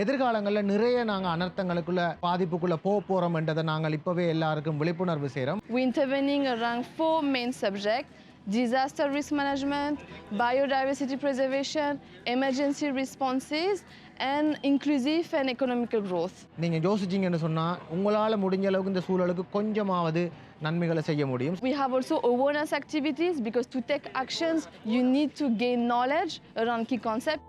எதிர்காலங்களில் நிறைய நாங்கள் அனர்த்தங்களுக்குள்ள பாதிப்புக்குள்ள போக போகிறோம்ன்றதை நாங்கள் இப்போவே எல்லாருக்கும் விழிப்புணர்வு செய்கிறோம் intervening around four main subjects disaster risk management, biodiversity preservation, emergency responses, and inclusive and economical growth. நீங்கள் யோசிச்சிங்கன்னு சொன்னால் உங்களால் முடிஞ்ச அளவுக்கு இந்த சூழலுக்கு கொஞ்சமாவது நன்மைகளை செய்ய முடியும் We have also awareness activities because to take actions, you need to gain knowledge around key concepts.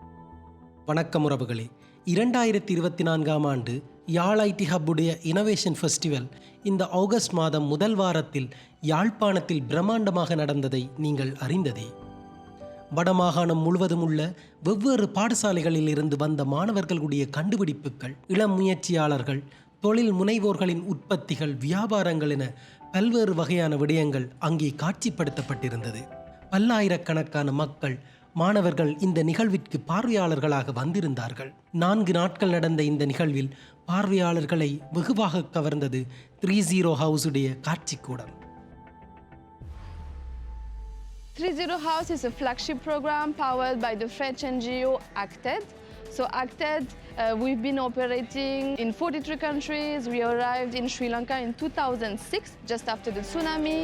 வணக்கம் உறவுகளே இரண்டாயிரத்தி இருபத்தி நான்காம் ஆண்டு யாழ் ஐடி ஹப்புடைய இனோவேஷன் ஃபெஸ்டிவல் இந்த ஆகஸ்ட் மாதம் முதல் வாரத்தில் யாழ்ப்பாணத்தில் பிரம்மாண்டமாக நடந்ததை நீங்கள் அறிந்ததே. வடமாகாணம் முழுவதும் உள்ள வெவ்வேறு பாடசாலைகளில் இருந்து வந்த மாணவர்களுடைய கண்டுபிடிப்புகள் இளம் முயற்சியாளர்கள் தொழில் முனைவோர்களின் உற்பத்திகள் வியாபாரங்கள் என பல்வேறு வகையான விடயங்கள் அங்கே காட்சிப்படுத்தப்பட்டிருந்தது. பல்லாயிரக்கணக்கான மக்கள் மாணவர்கள் இந்த நிகழ்விற்கு பார்வையாளர்களாக வந்திருந்தார்கள் நான்கு நாட்கள் நடந்த இந்த நிகழ்வில் பார்வையாளர்களை வெகுவாக கவர்ந்தது த்ரீ ஜீரோ ஹவுஸுடைய காட்சிக்கூடம் 30 House is a flagship program powered by the French NGO Acted. So Acted, uh, we've been operating in 43 countries. We arrived in Sri Lanka in 2006, just after the tsunami.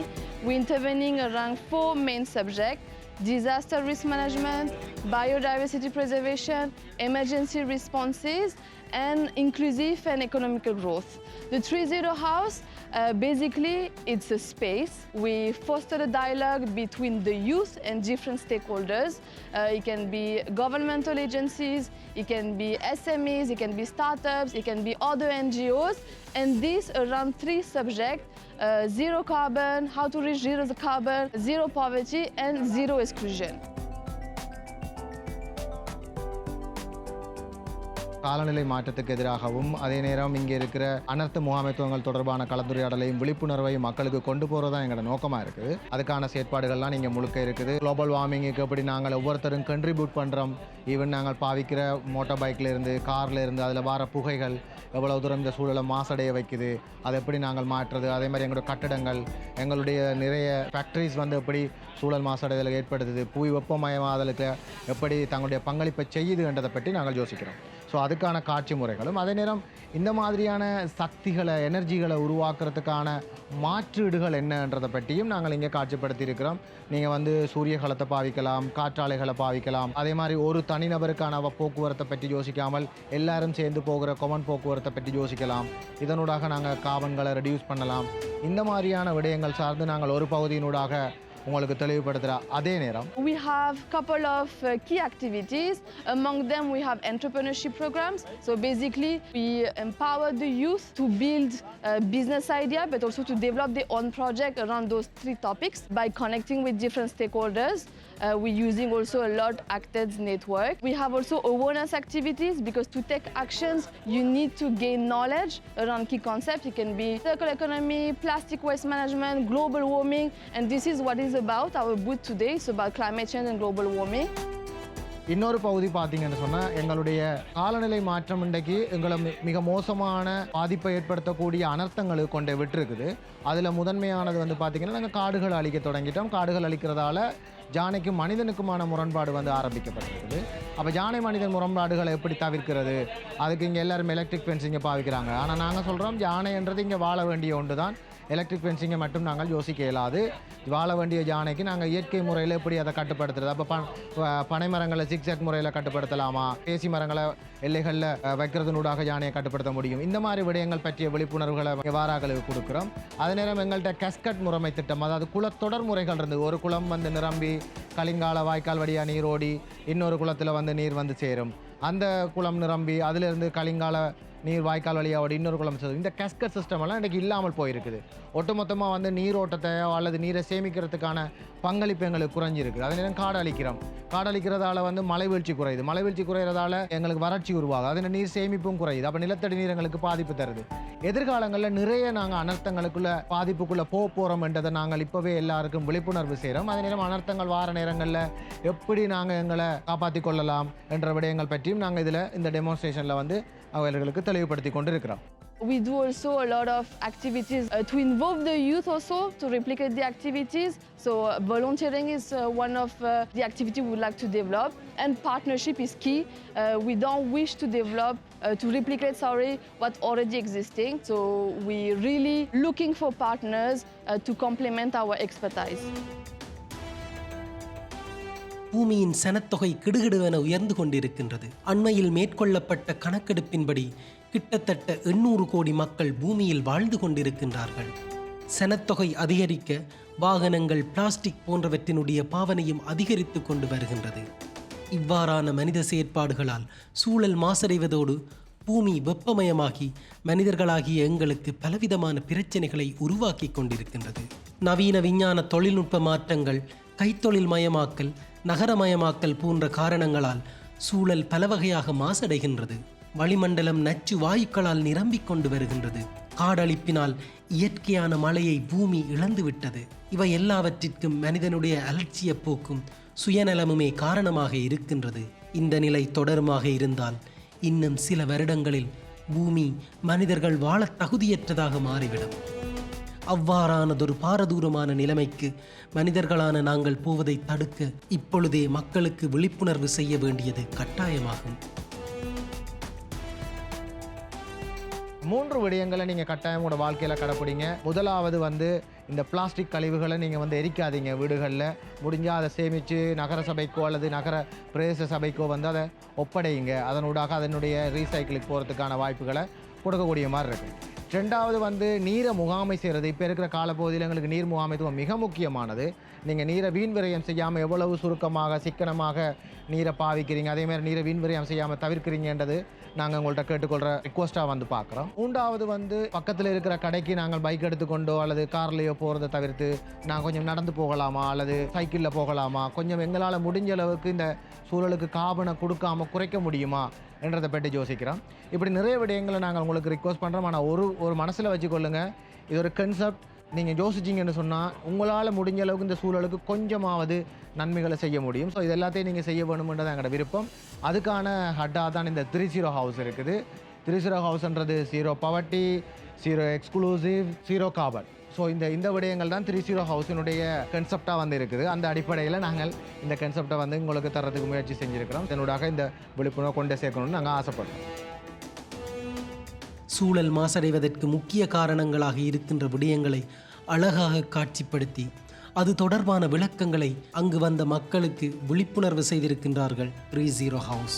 We're intervening around four main subjects disaster risk management, biodiversity preservation, emergency responses, and inclusive and economical growth. The 3.0 House, uh, basically, it's a space. We foster a dialogue between the youth and different stakeholders. Uh, it can be governmental agencies, it can be SMEs, it can be startups, it can be other NGOs, and this around three subjects uh, zero carbon, how to reach zero carbon, zero poverty, and zero exclusion. காலநிலை மாற்றத்துக்கு எதிராகவும் அதே நேரம் இங்கே இருக்கிற அனர்த்த முகாமைத்துவங்கள் தொடர்பான கலந்துரையாடலையும் விழிப்புணர்வையும் மக்களுக்கு கொண்டு போகிறது தான் எங்களோட நோக்கமாக இருக்குது அதுக்கான செயற்பாடுகள்லாம் நீங்கள் முழுக்க இருக்குது. குளோபல் வார்மிங்குக்கு எப்படி நாங்கள் ஒவ்வொருத்தரும் கண்ட்ரிபியூட் பண்ணுறோம் ஈவன் நாங்கள் பாவிக்கிற மோட்டார் பைக்லேருந்து இருந்து இருந்து அதில் வர புகைகள் எவ்வளோ தூரம் இந்த சூழலை மாசடைய வைக்குது? அதை எப்படி நாங்கள் மாற்றுறது? அதே மாதிரி எங்களோட கட்டடங்கள் எங்களுடைய நிறைய ஃபேக்ட்ரிஸ் வந்து எப்படி சூழல் மாசடைதலை ஏற்படுத்துது? புவி வெப்பமயமாதலுக்கு எப்படி தங்களுடைய பங்களிப்பை செய்யுதுன்றதை பற்றி நாங்கள் யோசிக்கிறோம். ஸோ அதுக்கான காட்சி முறைகளும் அதே நேரம் இந்த மாதிரியான சக்திகளை எனர்ஜிகளை உருவாக்குறதுக்கான மாற்றீடுகள் என்னன்றதை பற்றியும் நாங்கள் இங்கே காட்சிப்படுத்தி இருக்கிறோம் நீங்கள் வந்து சூரிய கலத்தை பாவிக்கலாம் காற்றாலைகளை பாவிக்கலாம். அதே மாதிரி ஒரு தனிநபருக்கான போக்குவரத்தை பற்றி யோசிக்காமல் எல்லாரும் சேர்ந்து போகிற கொமன் போக்குவரத்தை பற்றி யோசிக்கலாம். இதனூடாக நாங்கள் காபன்களை ரெடியூஸ் பண்ணலாம். இந்த மாதிரியான விடயங்கள் சார்ந்து நாங்கள் ஒரு பகுதியினூடாக உங்களுக்கு தெளிவுபடுத்துகிற அதே நேரம் We have couple of uh, key activities. Among them, we have entrepreneurship programs. So basically, we empower the youth to build a business idea, but also to develop their own project around those three topics by connecting with different stakeholders. Uh, we're using also a lot Acted's network. We have also awareness activities because to take actions, you need to gain knowledge around key concepts. It can be circular economy, plastic waste management, global warming, and this is what is about. Our booth today It's about climate change and global warming. இன்னொரு பகுதி பார்த்தீங்கன்னு சொன்னால் எங்களுடைய காலநிலை மாற்றம் இன்றைக்கு எங்களை மிக மோசமான பாதிப்பை ஏற்படுத்தக்கூடிய அனர்த்தங்களுக்கு கொண்டு விட்டுருக்குது அதில் முதன்மையானது வந்து பார்த்திங்கன்னா நாங்கள் காடுகள் அழிக்க தொடங்கிட்டோம் காடுகள் அழிக்கிறதால ஜானைக்கும் மனிதனுக்குமான முரண்பாடு வந்து ஆரம்பிக்கப்பட்டிருக்குது. அப்போ ஜானை மனிதன் முரண்பாடுகளை எப்படி தவிர்க்கிறது? அதுக்கு இங்கே எல்லாரும் எலக்ட்ரிக் ஃபென்சிங்கை பாவிக்கிறாங்க. ஆனால் நாங்கள் சொல்கிறோம் யானைன்றது இங்கே வாழ வேண்டிய ஒன்று தான் எலக்ட்ரிக் ஃபென்சிங்கை மட்டும் நாங்கள் யோசிக்க இயலாது. வாழ வேண்டிய யானைக்கு நாங்கள் இயற்கை முறையில் எப்படி அதை கட்டுப்படுத்துறது? அப்போ ப பனை மரங்களை சிக்ஸாக் முறையில் கட்டுப்படுத்தலாமா? பேசி மரங்களை எல்லைகளில் வைக்கிறதுனூடாக யானையை கட்டுப்படுத்த முடியும்? இந்த மாதிரி விடயங்கள் பற்றிய விழிப்புணர்வுகளை வாராக்களுக்கு கொடுக்குறோம். அதே நேரம் எங்கள்கிட்ட கஸ்கட் முறைமை திட்டம் அதாவது குளத்தொடர் முறைகள் இருந்து ஒரு குளம் வந்து நிரம்பி கலிங்கால வாய்க்கால் வழியாக நீர் ஓடி இன்னொரு குளத்தில் வந்து நீர் வந்து சேரும். அந்த குளம் நிரம்பி அதிலிருந்து கலிங்கால நீர் வாய்க்கால் வழியாக இன்னொரு குளம் செல்லும் இந்த கஸ்கட் சிஸ்டம் எல்லாம் இன்றைக்கி இல்லாமல் போயிருக்குது. ஒட்டுமொத்தமாக வந்து நீரோட்டத்தையோ அல்லது நீரை சேமிக்கிறதுக்கான பங்களிப்பு எங்களுக்கு குறைஞ்சிருக்கு. அதே நேரம் காடு அழிக்கிறோம். காடு அழிக்கிறதால வந்து மலை வீழ்ச்சி குறையுது. மலை வீழ்ச்சி குறையிறதால எங்களுக்கு வறட்சி உருவாகுது. அதில் நீர் சேமிப்பும் குறையுது. அப்போ நிலத்தடி நீர் எங்களுக்கு பாதிப்பு தருது. எதிர்காலங்களில் நிறைய நாங்கள் அனர்த்தங்களுக்குள்ள பாதிப்புக்குள்ளே போக போகிறோம் என்றதை நாங்கள் இப்போவே எல்லாருக்கும் விழிப்புணர்வு செய்கிறோம் அதே நேரம் அனர்த்தங்கள் வார நேரங்களில் எப்படி நாங்கள் எங்களை காப்பாற்றி கொள்ளலாம் என்ற விடயங்கள் பற்றியும் நாங்கள் இதில் இந்த டெமோன்ஸ்ட்ரேஷனில் வந்து அவர்களுக்கு தெளிவுபடுத்தி கொண்டு இருக்கிறோம் We do also a lot of activities uh, to involve the youth also to replicate the activities. So uh, volunteering is uh, one of uh, the activity we would like to develop and partnership is key. Uh, we don't wish to develop uh, to replicate, sorry, what already existing. So we really looking for partners uh, to complement our expertise. பூமியின் சனத்தொகை கிடுகிடுவென உயர்ந்து கொண்டிருக்கின்றது. அண்மையில் மேற்கொள்ளப்பட்ட கணக்கெடுப்பின்படி கிட்டத்தட்ட எண்ணூறு கோடி மக்கள் பூமியில் வாழ்ந்து கொண்டிருக்கின்றார்கள். சனத்தொகை அதிகரிக்க வாகனங்கள் பிளாஸ்டிக் போன்றவற்றினுடைய பாவனையும் அதிகரித்து கொண்டு வருகின்றது. இவ்வாறான மனித செயற்பாடுகளால் சூழல் மாசடைவதோடு பூமி வெப்பமயமாகி மனிதர்களாகிய எங்களுக்கு பலவிதமான பிரச்சனைகளை உருவாக்கி கொண்டிருக்கின்றது. நவீன விஞ்ஞான தொழில்நுட்ப மாற்றங்கள் கைத்தொழில் மயமாக்கல் நகரமயமாக்கல் போன்ற காரணங்களால் சூழல் பல வகையாக மாசடைகின்றது. வளிமண்டலம் நச்சு வாயுக்களால் நிரம்பிக் கொண்டு வருகின்றது. காடழிப்பினால் இயற்கையான மழையை பூமி இழந்துவிட்டது. இவை எல்லாவற்றிற்கும் மனிதனுடைய அலட்சிய போக்கும் சுயநலமுமே காரணமாக இருக்கின்றது. இந்த நிலை தொடருமாக இருந்தால் இன்னும் சில வருடங்களில் பூமி மனிதர்கள் வாழ தகுதியற்றதாக மாறிவிடும். அவ்வாறானதொரு பாரதூரமான நிலைமைக்கு மனிதர்களான நாங்கள் போவதை தடுக்க இப்பொழுதே மக்களுக்கு விழிப்புணர்வு செய்ய வேண்டியது கட்டாயமாகும். மூன்று விடயங்களை நீங்கள் கட்டாயம் உங்களோட வாழ்க்கையில் கடைப்பிடிங்க. முதலாவது வந்து இந்த பிளாஸ்டிக் கழிவுகளை நீங்கள் வந்து எரிக்காதீங்க வீடுகளில். முடிஞ்சால் அதை சேமித்து நகர சபைக்கோ அல்லது நகர பிரதேச சபைக்கோ வந்து அதை ஒப்படையுங்க. அதனூடாக அதனுடைய ரீசைக்கிளுக்கு போகிறதுக்கான வாய்ப்புகளை கொடுக்கக்கூடிய மாதிரி இருக்குது ரெண்டாவது வந்து நீரை முகாமை செய்கிறது இப்போ இருக்கிற காலப்பகுதியில் எங்களுக்கு நீர் முகாமைத்துவம் மிக முக்கியமானது. நீங்கள் நீரை வீண் விரயம் செய்யாமல் எவ்வளவு சுருக்கமாக சிக்கனமாக நீரை பாவிக்கிறீங்க அதேமாதிரி நீரை வீண் விரயம் செய்யாமல் தவிர்க்கிறீங்கன்றது நாங்கள் உங்கள்கிட்ட கேட்டுக்கொள்கிற ரிக்வஸ்ட்டாக வந்து பார்க்குறோம் மூன்றாவது வந்து பக்கத்தில் இருக்கிற கடைக்கு நாங்கள் பைக் எடுத்துக்கொண்டோ அல்லது கார்லேயோ போகிறத தவிர்த்து நான் கொஞ்சம் நடந்து போகலாமா அல்லது சைக்கிளில் போகலாமா? கொஞ்சம் எங்களால் முடிஞ்ச அளவுக்கு இந்த சூழலுக்கு காபனை கொடுக்காம குறைக்க முடியுமா? என்றதை பற்றி யோசிக்கிறோம். இப்படி நிறைய விடயங்களை நாங்கள் உங்களுக்கு ரிக்வஸ்ட் பண்ணுறோம் ஆனால் ஒரு ஒரு மனசில் வச்சுக்கொள்ளுங்கள் இது ஒரு கன்செப்ட் நீங்கள் யோசிச்சிங்கன்னு சொன்னால் உங்களால் முடிஞ்ச அளவுக்கு இந்த சூழலுக்கு கொஞ்சமாவது நன்மைகளை செய்ய முடியும். ஸோ இது எல்லாத்தையும் நீங்கள் செய்ய வேணுமென்றது எங்களோட விருப்பம். அதுக்கான ஹட்டாக தான் இந்த த்ரீ ஜீரோ ஹவுஸ் இருக்குது. Three zero ஹவுஸ்ன்றது zero poverty zero exclusive zero carbon so இந்த இந்த விடயங்கள் தான் த்ரீ ஜீரோ ஹவுஸினுடைய கன்செப்டாக வந்து இருக்குது அந்த அடிப்படையில் நாங்கள் இந்த கன்செப்டை வந்து உங்களுக்கு தரத்துக்கு முயற்சி செஞ்சுருக்கிறோம். இதனூடாக இந்த விழிப்புணர்வு கொண்டு சேர்க்கணும்னு நாங்கள் ஆசைப்படுறோம். சூழல் மாசடைவதற்கு முக்கிய காரணங்களாக இருக்கின்ற விடயங்களை அழகாக காட்சிப்படுத்தி அது தொடர்பான விளக்கங்களை அங்கு வந்த மக்களுக்கு விழிப்புணர்வு செய்திருக்கின்றார்கள் த்ரீ ஜீரோ ஹவுஸ்